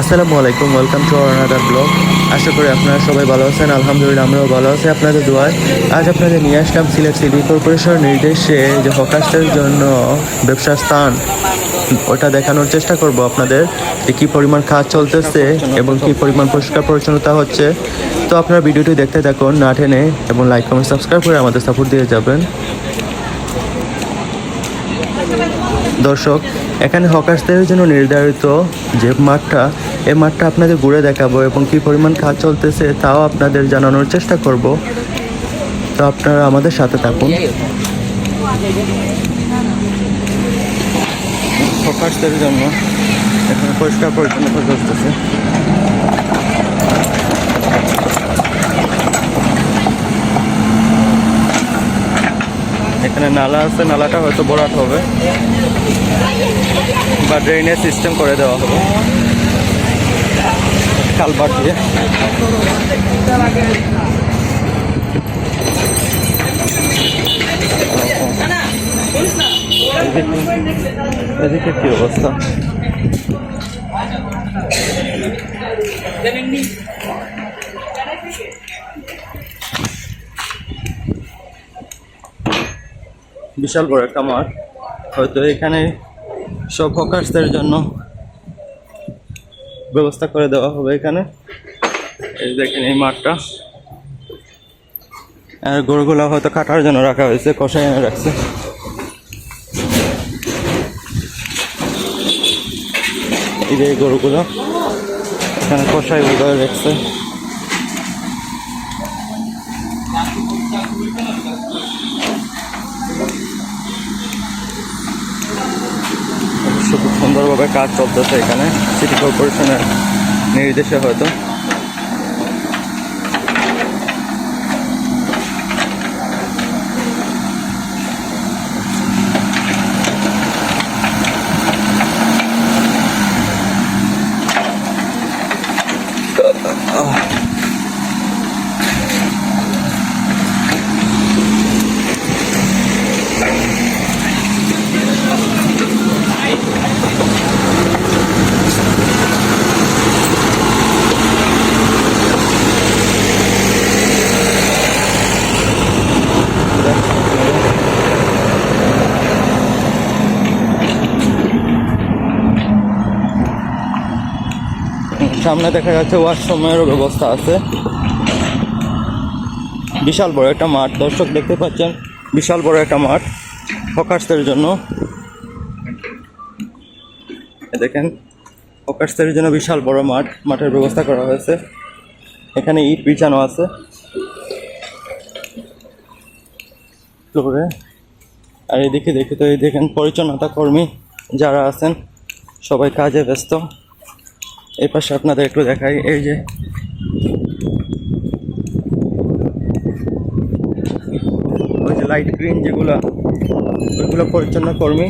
আসসালামু আলাইকুম welcome to another blog আশা করি আপনারা সবাই ভালো আছেন, আলহামদুলিল্লাহ আমরাও ভালো আছি। আপনাদের দোয়ায় আজ আপনাদের নিয়ে আসলাম সিলেট সিটি কর্পোরেশনের নির্দেশে যে হকারদের জন্য ব্যবসার স্থান। ওটা দেখানোর চেষ্টা করব আপনাদের যে কী পরিমাণ কাজ চলতেছে এবং কী পরিমাণ পরিষ্কার পরিচ্ছন্নতা হচ্ছে। তো আপনারা ভিডিওটি দেখতে থাকুন, না টেনে এবং লাইক কমেন্ট সাবস্ক্রাইব করে আমাদের সাপোর্ট দিয়ে যাবেন। দর্শক, এখানে হকার্সদের জন্য নির্ধারিত যে মাঠটা এই মাঠটা আপনাদের ঘুরে দেখাবো এবং কী পরিমাণ কাজ চলতেছে তাও আপনাদের জানানোর চেষ্টা করব। তো আপনারা আমাদের সাথে থাকুন। হকার্সদের জন্য এখানে পরিষ্কার পরিচ্ছন্নতা চলতেছে। এখানে নালা আছে, নালাটা হয়তো বরাট হবে। বা ড্রেনেজ সিস্টেম করে দেওয়া হবে। কালবার দিয়ে। কি অবস্থা? বিশাল বড় একটা মাঠ। হয়তো এখানে সব হকার্সদের জন্য ব্যবস্থা করে দেওয়া হবে এখানে। এই দেখেন এই মাঠটা। আর গরুগুলো হয়তো কাটার জন্য রাখা হয়েছে কষাই এনে রাখছে। এই যে গরুগুলো এখানে কষাই গুলো রাখছে। সুন্দরভাবে কাজ চলতেছে এখানে। সিটি কর্পোরেশনের নির্দেশে হয়তো। সামনে দেখা যাচ্ছে ওয়াশরুমেরও ব্যবস্থা আছে। বিশাল বড় একটা মাঠ। দর্শক দেখতে পাচ্ছেন, বিশাল বড় একটা মাঠ হকার্সদের জন্য। দেখেন হকার্সদের জন্য বিশাল বড় মাঠ। মাঠের ব্যবস্থা করা হয়েছে। এখানে ইট বিছানো আছে। আর এদিকে দেখে তো এই দেখেন পরিচ্ছন্নতা কর্মী যারা আছেন, সবাই কাজে ব্যস্ত। এই পাশে আপনাদের একটু দেখাই, এই যে। ওই যে লাইট গ্রিন যেগুলো, ওইগুলো পরিচ্ছন্ন কর্মী।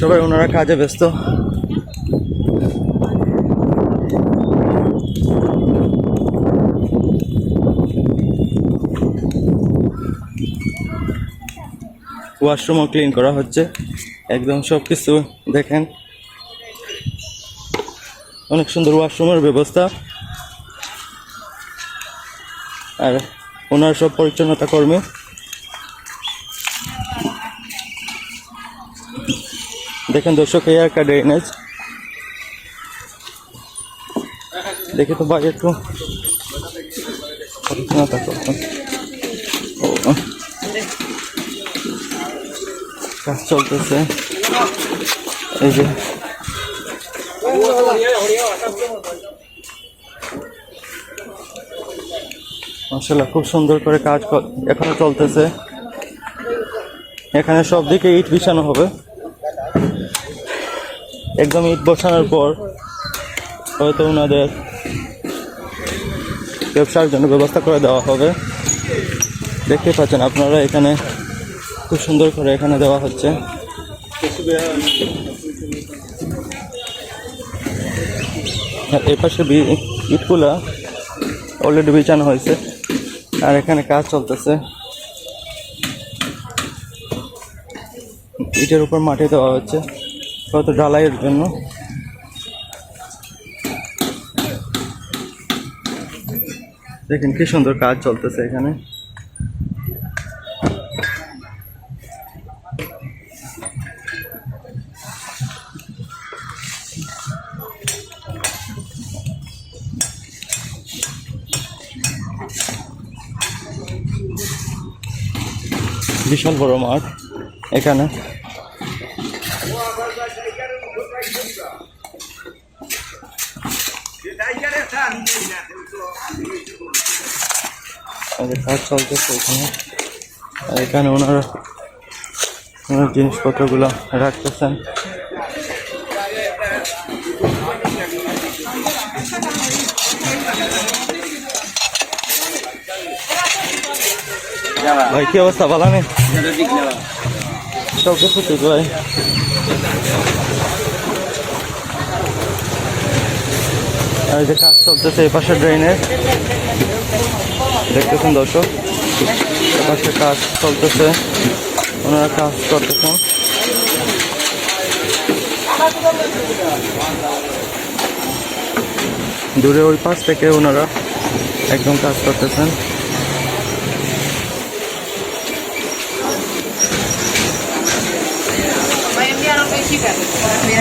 সবাই ওনারা কাজে ব্যস্ত। ওয়াশরুমও ক্লিন করা হচ্ছে। একদম সব কিছু দেখেন। অনেক সুন্দর ওয়াশরুমের ব্যবস্থা। আর ওনার সব পরিচ্ছন্নতা কর্মী। দেখেন দর্শক, এই একটা ড্রেনেজ দেখে তো ভাই একটু পরিচ্ছন্নতা কাজ চলতেছে। এই যে মাসাল্লাহ খুব সুন্দর করে কাজ এখনও চলতেছে। এখানে সব দিকে ইট বিছানো হবে। একদম ইট বসানোর পর হয়তো ওনাদের ব্যবসার জন্য ব্যবস্থা করে দেওয়া হবে। দেখতে পাচ্ছেন আপনারা এখানে খুব সুন্দর করে এখানে দেওয়া হচ্ছে। এই পাশে ইটগুলা অলরেডি বিছানো হয়েছে। আর এখানে কাজ চলতেছে। ইটের উপর মাটি দেওয়া হচ্ছে হয়তো ডালাইয়ের জন্য। দেখেন কি সুন্দর কাজ চলতেছে এখানে। বিশাল বড় মাঠ এখানে। কাজ চলতেছে এখানে। এখানে ওনারা ওনার জিনিসপত্রগুলো রাখতেছেন। ভাই, কি অবস্থা? ভালো নেই সব কিছু ঠিক ভাই। আর যে কাজ চলতেছে এই পাশে ড্রেনের দেখতেছেন দর্শক, এই পাশে কাজ চলতেছে, ওনারা কাজ করতেছেন। দূরে ওই পাশ থেকে ওনারা একদম কাজ করতেছেন। Yeah.